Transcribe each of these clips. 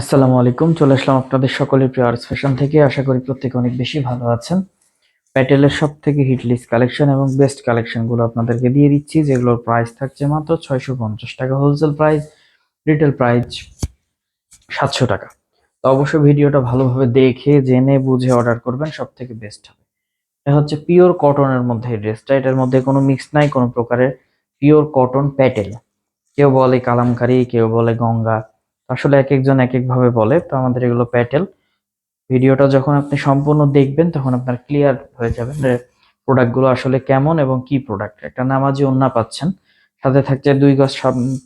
আসসালামু আলাইকুম, চলে আসলাম আপনাদের সকলের প্রিয় আর্টস ফ্যাশন থেকে। আশা করি প্রত্যেকে অনেক বেশি ভালো আছেন। প্যাটেলের সব থেকে হিট কালেকশন এবং বেস্ট কালেকশনগুলো আপনাদেরকে দিয়ে দিচ্ছি, যেগুলোর প্রাইস থাকছে মাত্র ছয়শো পঞ্চাশ টাকা। হোলসেল প্রাইস রিটেল প্রাইস সাতশো টাকা। তো অবশ্যই ভিডিওটা ভালোভাবে দেখে, জেনে, বুঝে অর্ডার করবেন সব থেকে বেস্ট হবে। এটা হচ্ছে পিওর কটনের মধ্যে ড্রেসটা এটার মধ্যে কোনো মিক্স নাই, কোনো প্রকারের পিওর কটন প্যাটেল। কেউ বলে কালামকারি, কেউ বলে গঙ্গা। আসলে এক একজন এক এক ভাবে বলে, তো আমাদের এগুলো প্যাটেল। ভিডিওটা যখন আপনি সম্পূর্ণ দেখবেন, তখন আপনার ক্লিয়ার হয়ে যাবে প্রোডাক্টগুলো আসলে কেমন এবং কি প্রোডাক্ট একটা নামাজি ওন্না পাচ্ছেন, সাথে থাকছে দুই গজ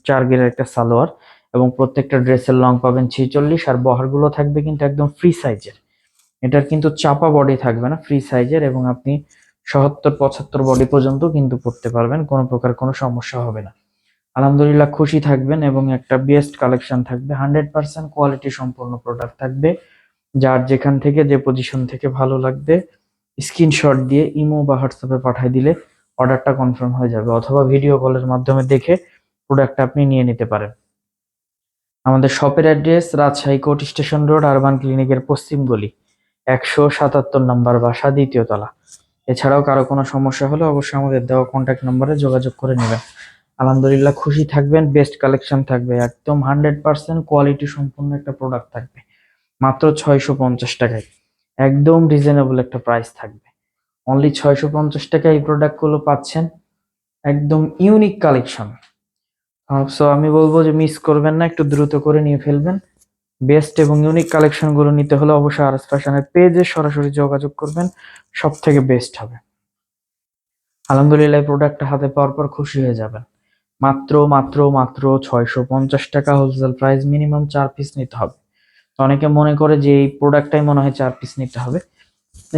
চার গের একটা সালোয়ার এবং প্রত্যেকটা ড্রেসের লং পাবেন ছিচল্লিশ, আর বহারগুলো থাকবে কিন্তু একদম ফ্রি সাইজের এটার কিন্তু চাপা বডি থাকবে না ফ্রি সাইজের এবং আপনি সত্তর, পঁচাত্তর বডি পর্যন্ত কিন্তু পড়তে পারবেন, কোনো প্রকার কোনো সমস্যা হবে না। আলহামদুলিল্লাহ খুশি থাকবেন এবং একটা বেস্ট কালেকশন থাকবে। হান্ড্রেড পার্সেন্ট কোয়ালিটি সম্পূর্ণ প্রোডাক্ট থাকবে। যার যেখান থেকে, যে পজিশন থেকে ভালো লাগবে স্ক্রিনশট দিয়ে ইমো বা হোয়াটসঅ্যাপে পাঠিয়ে দিলে অর্ডারটা কনফার্ম হয়ে যাবে অথবা ভিডিও কলের মাধ্যমে দেখে প্রোডাক্টটা আপনি নিয়ে নিতে পারেন। আমাদের শপের address Rajshahi court station road, urban ক্লিনিকের পশ্চিম গলি, একশো সাতাত্তর নম্বর বাসা, দ্বিতীয় তলা। এছাড়াও কারও কোনো সমস্যা হলে অবশ্যই আমাদের দেওয়া কন্ট্যাক্ট নম্বরে যোগাযোগ করে নেবেন। আলহামদুলিল্লাহ খুশি থাকবেন বেস্ট কালেকশন থাকবে, একদম হান্ড্রেড পার্সেন্ট কোয়ালিটি সম্পূর্ণ একটা প্রোডাক্ট থাকবে, মাত্র ছয়শো পঞ্চাশ টাকায়, একদম রিজনেবল একটা প্রাইস থাকবে অনলি ছয়শো পঞ্চাশ টাকায় এই প্রোডাক্টগুলো পাচ্ছেন, একদম ইউনিক কালেকশন সো আমি বলব যে মিস করবেন না, একটু দ্রুত করে নিয়ে ফেলবেন বেস্ট এবং ইউনিক কালেকশনগুলো নিতে হলে অবশ্যই আর এস ফ্যাশনের পেজে সরাসরি যোগাযোগ করবেন সব থেকে বেস্ট হবে, আলহামদুলিল্লাহ প্রোডাক্টটা হাতে পাওয়ার পর খুশি হয়ে যাবেন। মাত্র মাত্র মাত্র ছয়শো পঞ্চাশ টাকা হোলসেল প্রাইস মিনিমাম চার পিস নিতে হবে। তো অনেকে মনে করে যে এই প্রোডাক্টটাই মনে হয় চার পিস নিতে হবে।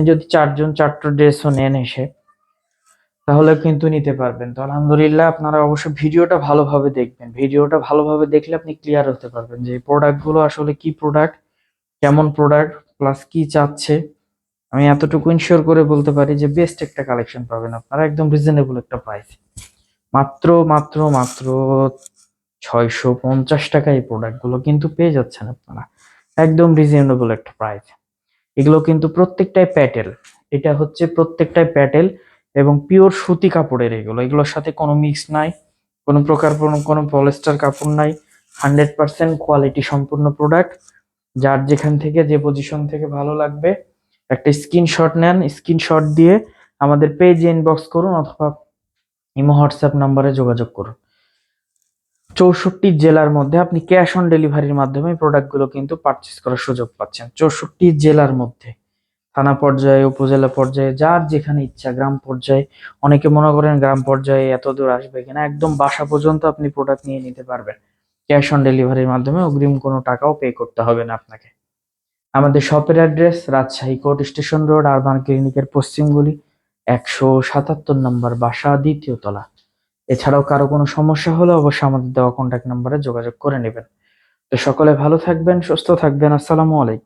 যদি চারজন, চারটা ড্রেসও নেন এসে তাহলে কিন্তু নিতে পারবেন। তো আলহামদুলিল্লাহ আপনারা অবশ্যই ভিডিওটা ভালোভাবে দেখবেন। ভিডিওটা ভালোভাবে দেখলে আপনি ক্লিয়ার হতে পারবেন যে প্রোডাক্টগুলো আসলে কি প্রোডাক্ট কেমন প্রোডাক্ট প্লাস কি চাচ্ছে। আমি এতটুকু ইনশিওর করে বলতে পারি যে বেস্ট একটা কালেকশন পাবেন আপনারা, একদম রিজনেবল একটা প্রাইস মাত্র মাত্র মাত্র ছয়শো পঞ্চাশ টাকা এই প্রোডাক্টগুলো কিন্তু পেয়ে যাচ্ছেন আপনারা। একদম রিজনেবল একটা প্রাইস এগুলো কিন্তু প্রত্যেকটাই প্যাটেল। এটা হচ্ছে প্রত্যেকটাই প্যাটেল এবং পিওর সুতি কাপড়ের এগুলো। এগুলোর সাথে কোনো মিক্স নাই, কোনো প্রকার কোনো পলিস্টার কাপড় নাই। হান্ড্রেড পার্সেন্ট কোয়ালিটি সম্পূর্ণ প্রোডাক্ট যার যেখান থেকে, যে পজিশন থেকে ভালো লাগবে, একটা স্ক্রিনশট নেন। স্ক্রিনশট দিয়ে আমাদের পেজে ইনবক্স করুন অথবা ইমো, হোয়াটসঅ্যাপ নাম্বারে যোগাযোগ করুন। চৌষট্টি জেলার মধ্যে আপনি ক্যাশ অন ডেলিভারির মাধ্যমে প্রোডাক্টগুলো কিন্তু পারচেস করার সুযোগ পাচ্ছেন। চৌষট্টি জেলার মধ্যে, থানা পর্যায়ে, উপজেলা পর্যায়ে, যার যেখানে ইচ্ছা, গ্রাম পর্যায়ে, অনেকে মনে করেন গ্রাম পর্যায়ে এত দূর আসবে কিনা, একদম বাসা পর্যন্ত আপনি প্রোডাক্ট নিয়ে নিতে পারবেন। ক্যাশ অন ডেলিভারির মাধ্যমে অগ্রিম কোনো টাকাও পে করতে হবে না আপনাকে। আমাদের শপের address Rajshahi court station road urban ক্লিনিকের পশ্চিমগুলি একশো সাতাত্তর নম্বর বাসা দ্বিতীয় তলা। এছাড়াও কারও কোনো সমস্যা হলে অবশ্যই আমাদের দেওয়া কন্ট্যাক্ট নাম্বারে যোগাযোগ করে নেবেন। তো সকলে ভালো থাকবেন, সুস্থ থাকবেন। আসসালামু আলাইকুম।